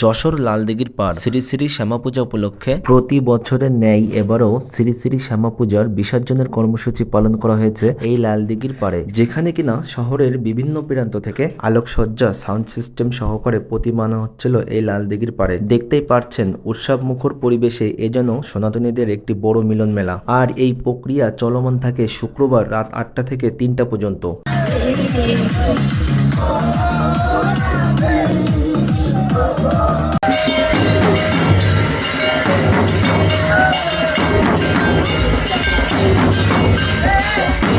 যশোর লালদিঘির পার শ্রী শ্রী শ্যামা পূজা উপলক্ষে প্রতি বছরের ন্যায় এবারও শ্রী শ্রী শ্যামা পূজার বিসর্জনের কর্মসূচি পালন করা হয়েছে এই লালদিঘির পাড়ে, যেখানে কিনা শহরের বিভিন্ন প্রান্ত থেকে আলোকসজ্জা, সাউন্ড সিস্টেম সহকারে প্রতিমা আনা হচ্ছিল এই লালদিঘির পাড়ে। দেখতেই পারছেন উৎসব মুখর পরিবেশে এ যেন সনাতনীদের একটি বড় মিলন মেলা। আর এই প্রক্রিয়া চলমান থাকে শুক্রবার রাত আটটা থেকে তিনটা পর্যন্ত। Yeah.